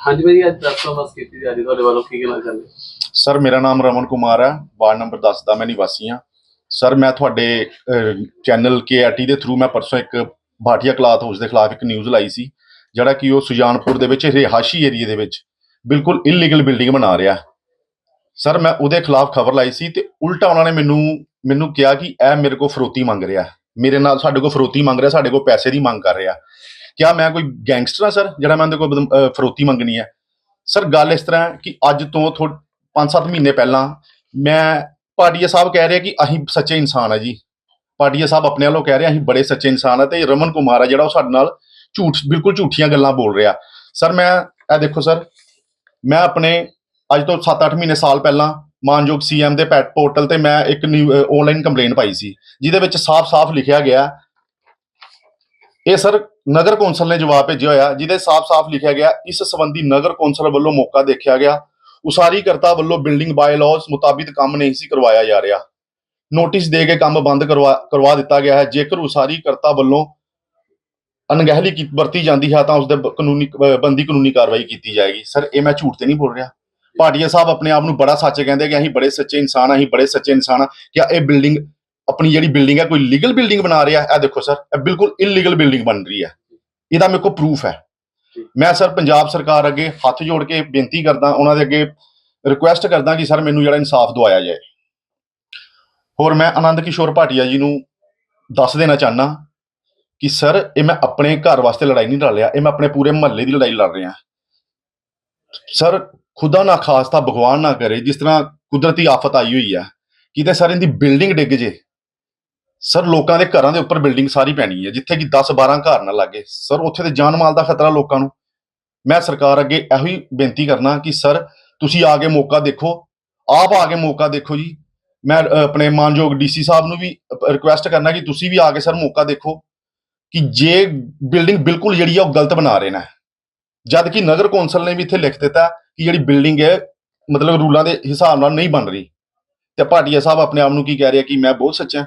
ਹਾਂਜੀ ਭਾਈ ਅੱਜ ਦਰਸ਼ਨ ਬਸ ਕੀਤੀ ਜਾ ਰਹੀ ਤੁਹਾਡੇ ਵੱਲੋਂ ਕੀ ਕਹਿਣਾ ਚਾਹੁੰਦੇ ਸਰ, ਮੇਰਾ ਨਾਮ ਰਮਨ ਕੁਮਾਰ ਹੈ ਵਾਰਡ ਨੰਬਰ 10 ਦਾ ਮੈਂ ਨਿਵਾਸੀ ਹਾਂ। ਸਰ, ਮੈਂ ਤੁਹਾਡੇ ਚੈਨਲ ਕੇਆਰਟੀ ਦੇ ਥਰੂ ਮੈਂ ਪਰਸੋਂ ਇੱਕ ਭਾਟੀਆ ਕਲਾਥ ਹਾਊਸ ਦੇ ਖਿਲਾਫ ਇੱਕ ਨਿਊਜ਼ ਲਾਈ ਸੀ, ਜਿਹੜਾ ਕਿ ਉਹ ਸੁਜਾਨਪੁਰ ਦੇ ਵਿੱਚ, ਰਿਹਾਸ਼ੀ ਏਰੀਏ ਦੇ ਵਿੱਚ ਬਿਲਕੁਲ ਇਲੀਗਲ ਬਿਲਡਿੰਗ ਬਣਾ ਰਿਹਾ। ਸਰ, ਮੈਂ ਉਹਦੇ ਖਿਲਾਫ ਖਬਰ ਲਾਈ ਸੀ ਤੇ ਉਲਟਾ ਉਹਨਾਂ ਨੇ ਮੈਨੂੰ ਮੈਨੂੰ ਕਿਹਾ ਕਿ ਇਹ ਮੇਰੇ ਕੋਲ ਫਰੋਤੀ ਮੰਗ ਰਿਹਾ। ਮੇਰੇ ਨਾਲ ਸਾਡੇ ਕੋਲ ਫਰੋਤੀ ਮੰਗ ਰਿਹਾ, ਸਾਡੇ ਕੋਲ ਪੈਸੇ ਦੀ ਮੰਗ ਕਰ ਰਿਹਾ। ਕਿਆ ਮੈਂ ਕੋਈ ਗੈਂਗਸਟਰ ਹਾਂ, ਸਰ? ਜਿਹੜਾ ਮੈਂ ਉਹਦੇ ਕੋਲ ਬਦਮ- ਅਹ ਫਰੋਤੀ ਮੰਗਣੀ ਹੈ। ਸਰ, ਗੱਲ ਇਸ ਤਰ੍ਹਾਂ ਹੈ ਕਿ ਅੱਜ ਤੋਂ ਥੋ 5-7 ਮਹੀਨੇ ਪਹਿਲਾਂ ਮੈਂ ਪਾਟੀਆ ਸਾਹਿਬ ਕਹਿ ਰਿਹਾ ਕਿ ਅਸੀਂ ਸੱਚੇ ਇਨਸਾਨ ਆ ਜੀ। ਪਾਟੀਆ ਸਾਹਿਬ ਆਪਣੇ ਵੱਲੋਂ ਕਹਿ ਰਿਹਾ ਅਸੀਂ ਬੜੇ ਸੱਚੇ ਇਨਸਾਨ ਆ ਤੇ ਰਮਨ ਕੁਮਾਰ ਆ ਜਿਹੜਾ ਉਹ ਸਾਡੇ ਨਾਲ ਝੂਠ ਬਿਲਕੁਲ ਝੂਠੀਆਂ ਗੱਲਾਂ ਬੋਲ ਰਿਹਾ। ਸਰ, ਮੈਂ ਇਹ ਦੇਖੋ ਸਰ, ਮੈਂ ਆਪਣੇ ਅੱਜ ਤੋਂ 7-8 ਮਹੀਨੇ ਸਾਲ ਪਹਿਲਾਂ ਮਾਨਯੋਗ ਸੀਐਮ ਦੇ ਪੈਟ ਪੋਰਟਲ ਤੇ ਮੈਂ ਇੱਕ ਆਨਲਾਈਨ ਕੰਪਲੇਂਟ ਪਾਈ ਸੀ, ਜਿਹਦੇ ਵਿੱਚ ਸਾਫ਼-ਸਾਫ਼ ਲਿਖਿਆ ਗਿਆ ਇਹ ਸਰ ਨਗਰ ਕੌਂਸਲ ਨੇ ਜਵਾਬ ਭੇਜਿਆ ਹੋਇਆ, ਜਿਹਦੇ ਸਾਫ਼-ਸਾਫ਼ ਲਿਖਿਆ ਗਿਆ, ਇਸ ਸੰਬੰਧੀ ਨਗਰ ਕੌਂਸਲ ਵੱਲੋਂ ਮੌਕਾ ਦੇਖਿਆ ਗਿਆ। ਉਸਾਰੀ ਕਰਤਾ ਵੱਲੋਂ ਬਿਲਡਿੰਗ ਬਾਇਲਾਅਸ ਮੁਤਾਬਿਕ ਕੰਮ ਨਹੀਂ ਸੀ ਕਰਵਾਇਆ ਜਾ ਰਿਹਾ। ਨੋਟਿਸ ਦੇ ਕੇ ਕੰਮ ਬੰਦ ਕਰਵਾ ਕਰਵਾ ਦਿੱਤਾ ਗਿਆ ਹੈ। ਜੇਕਰ ਉਸਾਰੀ ਕਰਤਾ ਵੱਲੋਂ ਅਣਗਹਿਲੀ ਕੀ, ਵਰਤੀ ਜਾਂਦੀ ਹੈ, ਤਾਂ ਉਸ ਦੇ ਕਾਨੂੰਨੀ ਬੰਦੀ ਕਾਨੂੰਨੀ ਕਾਰਵਾਈ ਕੀਤੀ ਜਾਏਗੀ। ਸਰ, ਇਹ ਮੈਂ ਝੂਠ ਤੇ ਨਹੀਂ ਬੋਲ ਰਿਹਾ। ਭਾਟੀਆ ਸਾਹਿਬ ਆਪਣੇ ਆਪ ਨੂੰ ਬੜਾ ਸੱਚ ਕਹਿੰਦੇ ਕਿ ਅਸੀਂ ਬੜੇ ਸੱਚੇ ਇਨਸਾਨ ਆ ਅਸੀਂ ਬੜੇ ਸੱਚੇ ਇਨਸਾਨ ਆ ਕਿ ਇਹ ਬਿਲਡਿੰਗ ਆਪਣੀ ਜਿਹੜੀ ਬਿਲਡਿੰਗ ਹੈ ਕੋਈ ਲੀਗਲ ਬਿਲਡਿੰਗ ਬਣਾ ਰਿਹਾ ਇਹ ਦੇਖੋ ਸਰ ਇਹ ਬਿਲਕੁਲ ਇਲੀਗਲ ਬਿਲਡਿੰਗ ਬਣ ਰਹੀ ਹੈ। ਇਹਦਾ ਮੇਰੇ ਕੋਲ ਪ੍ਰੂਫ ਹੈ। ਮੈਂ ਸਰ ਪੰਜਾਬ ਸਰਕਾਰ ਅੱਗੇ ਹੱਥ ਜੋੜ ਕੇ ਬੇਨਤੀ ਕਰਦਾ ਉਹਨਾਂ ਦੇ ਅੱਗੇ ਰਿਕੁਐਸਟ ਕਰਦਾ ਕਿ ਸਰ ਮੈਨੂੰ ਜਿਹੜਾ ਇਨਸਾਫ ਦਵਾਇਆ ਜਾਏ। ਹੋਰ ਮੈਂ ਆਨੰਦ ਕਿਸ਼ੋਰ ਭਾਟੀਆ ਜੀ ਨੂੰ ਦੱਸ ਦੇਣਾ ਚਾਹਨਾ ਕਿ ਸਰ ਇਹ ਮੈਂ ਆਪਣੇ ਘਰ ਵਾਸਤੇ ਲੜਾਈ ਨਹੀਂ ਲੜ ਰਿਹਾ ਇਹ ਮੈਂ ਆਪਣੇ ਪੂਰੇ ਮਹੱਲੇ ਦੀ ਲੜਾਈ ਲੜ ਰਿਹਾ। ਸਰ ਖੁਦਾ ਨਾ ਖਾਸਤਾ ਭਗਵਾਨ ਨਾ ਕਰੇ ਜਿਸ ਤਰ੍ਹਾਂ ਕੁਦਰਤੀ ਆਫਤ ਆਈ ਹੋਈ ਹੈ ਕਿਤੇ ਸਰ ਇਹਦੀ ਬਿਲਡਿੰਗ ਡਿੱਗ ਜੇ ਸਰ, ਲੋਕਾਂ ਦੇ ਘਰਾਂ ਦੇ ਉੱਪਰ ਬਿਲਡਿੰਗ ਸਾਰੀ ਪੈਣੀ ਹੈ, ਜਿੱਥੇ ਕਿ 10 12 ਘਰ ਨਾ ਲੱਗੇ। ਸਰ, ਉੱਥੇ ਤੇ ਜਾਨ ਮਾਲ ਦਾ ਖਤਰਾ ਲੋਕਾਂ ਨੂੰ। ਮੈਂ ਸਰਕਾਰ ਅੱਗੇ ਇਹੋ ਹੀ ਬੇਨਤੀ ਕਰਨਾ ਕਿ ਸਰ, ਤੁਸੀਂ ਆ ਕੇ ਮੌਕਾ ਦੇਖੋ। ਆਪ ਆ ਕੇ ਮੌਕਾ ਦੇਖੋ ਜੀ। ਮੈਂ ਆਪਣੇ ਮਾਨਯੋਗ ਡੀਸੀ ਸਾਹਿਬ ਨੂੰ ਵੀ ਰਿਕੁਐਸਟ ਕਰਨਾ ਕਿ ਤੁਸੀਂ ਵੀ ਆ ਕੇ ਸਰ ਮੌਕਾ ਦੇਖੋ ਕਿ ਜੇ ਬਿਲਡਿੰਗ ਬਿਲਕੁਲ ਜਿਹੜੀ ਆ ਉਹ ਗਲਤ ਬਣਾ ਰਹੇ ਨੇ। ਜਦ ਕਿ ਨਗਰ ਕੌਂਸਲ ਨੇ ਵੀ ਇੱਥੇ ਲਿਖ ਦਿੱਤਾ ਕਿ ਜਿਹੜੀ ਬਿਲਡਿੰਗ ਹੈ, ਮਤਲਬ ਰੂਲਾਂ ਦੇ ਹਿਸਾਬ ਨਾਲ ਨਹੀਂ ਬਣ ਰਹੀ। ਤੇ ਭਾਟੀਆ ਸਾਹਿਬ ਆਪਣੇ ਆਪ ਨੂੰ ਕੀ ਕਹਿ ਰਿਹਾ ਕਿ ਮੈਂ ਬਹੁਤ ਸੱਚਾ